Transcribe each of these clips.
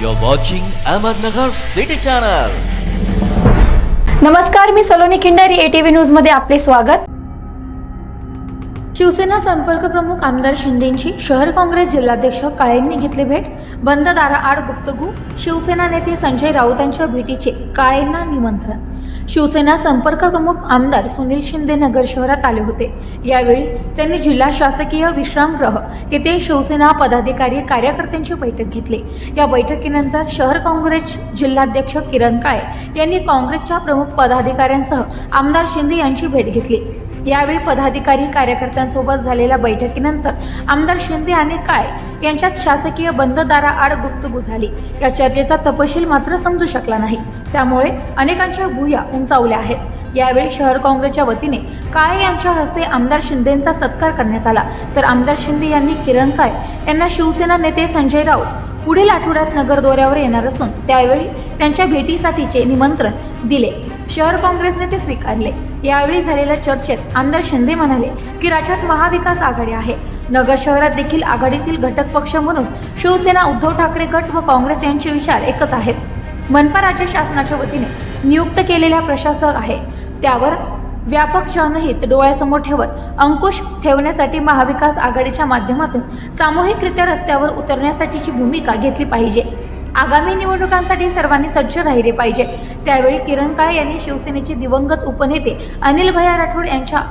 You're watching Ahmednagar City Channel. नमस्कार मी Saloni Khindari ATV न्यूजमध्ये आपले स्वागत. शिवसेना संपर्क प्रमुख आमदार शिंदेंची शहर काँग्रेस जिल्हाध्यक्ष काळेंनी घेतली भेट. बंद दाराआड गुप्तगू शिवसेना नेते संजय राऊतांच्या भेटीचे काळेंना निमंत्रण. शिवसेना संपर्क प्रमुख आमदार सुनील शिंदे नगर शहरात आले होते. यावेळी त्यांनी जिल्हा शासकीय विश्रामगृह येथे शिवसेना पदाधिकारी कार्यकर्त्यांची बैठक घेतली. या बैठकीनंतर शहर काँग्रेस जिल्हाध्यक्ष किरण काळे यांनी काँग्रेसच्या प्रमुख पदाधिकाऱ्यांसह आमदार शिंदे यांची भेट घेतली. यावेळी पदाधिकारी कार्यकर्त्यांसोबत झालेल्या बैठकीनंतर आमदार शिंदे आणि काळे यांच्यात शासकीय बंद दाराआड गुप्तगू झाली. या चर्चेचा तपशील मात्र समजू शकला नाही. त्यामुळे अनेकांच्या भुया उंचावल्या आहेत. यावेळी शहर काँग्रेसच्या वतीने काळे यांच्या हस्ते आमदार शिंदेंचा सत्कार करण्यात आला. तर आमदार शिंदे यांनी किरण काळे यांना शिवसेना नेते संजय राऊत पुढील आठवड्यात नगर दौऱ्यावर येणार असून त्यावेळी त्यांच्या भेटीसाठीचे निमंत्रण दिले. शहर काँग्रेसने ते स्वीकारले. यावेळी झालेल्या चर्चेत आमदार शिंदे म्हणाले की राज्यात महाविकास आघाडी आहे. नगर शहरात देखील आघाडीतील घटक पक्ष म्हणून शिवसेना उद्धव ठाकरे गट व काँग्रेस यांचे विचार एकच आहेत. मनपा राज्य शासनाच्या वतीने नियुक्त केलेल्या प्रशासक आहे. त्यावर व्यापक जनहित डोळ्यासमोर ठेवत अंकुश ठेवण्यासाठी महाविकास आघाडीच्या माध्यमातून सामूहिकरित्या रस्त्यावर उतरण्यासाठीची भूमिका घेतली पाहिजे. आगामी निवडणुकांसाठी सर्वांनी सज्ज राहिले पाहिजे. त्यावेळी किरण काळे यांनी शिवसेनेचे दिवंगत उपनेते अनिल भैया राठोड यांच्या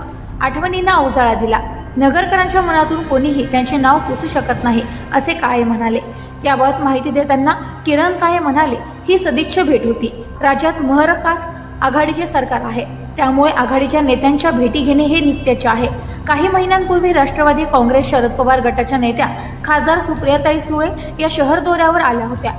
आठवणींना उजाळा दिला. नगरकरांच्या मनातून कोणीही त्यांचे नाव पुसू शकत नाही असे काळे म्हणाले. याबाबत माहिती देताना किरण काळे म्हणाले ही सदिच्छा भेट होती. राज्यात महरकास आघाडीचे सरकार आहे. त्यामुळे आघाडीच्या नेत्यांच्या भेटी घेणे हे नित्याचे आहे. काही महिन्यांपूर्वी राष्ट्रवादी काँग्रेस शरद पवार गटाच्या नेत्या खासदार सुप्रियाताई सुळे या शहर दौऱ्यावर आल्या होत्या.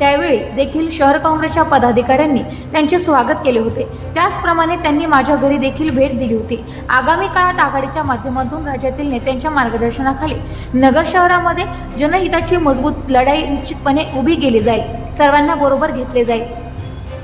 त्यावेळी देखील शहर काँग्रेसच्या पदाधिकाऱ्यांनी त्यांचे स्वागत केले होते. त्याचप्रमाणे त्यांनी माझ्या घरी देखील भेट दिली होती. आगामी काळात आघाडीच्या माध्यमातून राज्यातील नेत्यांच्या मार्गदर्शनाखाली नगर शहरामध्ये जनहिताची मजबूत लढाई निश्चितपणे उभी केली जाईल. सर्वांना बरोबर घेतले जाईल.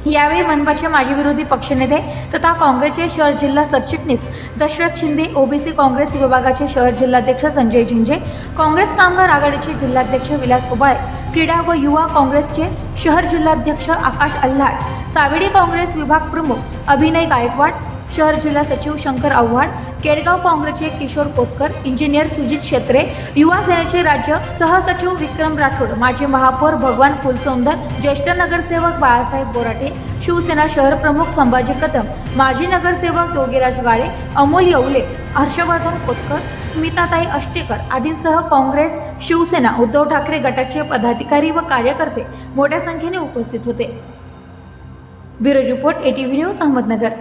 यावेळी मनपाचे माजी विरोधी पक्षनेते तथा काँग्रेसचे शहर जिल्हा सरचिटणीस दशरथ शिंदे ओबीसी काँग्रेस विभागाचे शहर जिल्हाध्यक्ष संजय झिंजे काँग्रेस कामगार आघाडीचे जिल्हाध्यक्ष विलास उबाळे क्रीडा व युवा काँग्रेसचे शहर जिल्हाध्यक्ष आकाश अल्हाड सावेडी काँग्रेस विभाग प्रमुख अभिनय गायकवाड शहर जिल्हा सचिव शंकर आव्हाड केडगाव काँग्रेसचे किशोर कोतकर इंजिनियर सुजित क्षेत्रे युवा सेनेचे राज्य सहसचिव विक्रम राठोड माजी महापौर भगवान फुलसौंदर ज्येष्ठ नगरसेवक बाळासाहेब बोराटे शिवसेना शहर प्रमुख संभाजी कदम माजी नगरसेवक योगीराज गाळे अमोल येवले हर्षवर्धन कोतकर स्मिताताई अष्टेकर आदींसह काँग्रेस शिवसेना उद्धव ठाकरे गटाचे पदाधिकारी व कार्यकर्ते मोठ्या संख्येने उपस्थित होते. Bureau report ATV news Ahmednagar.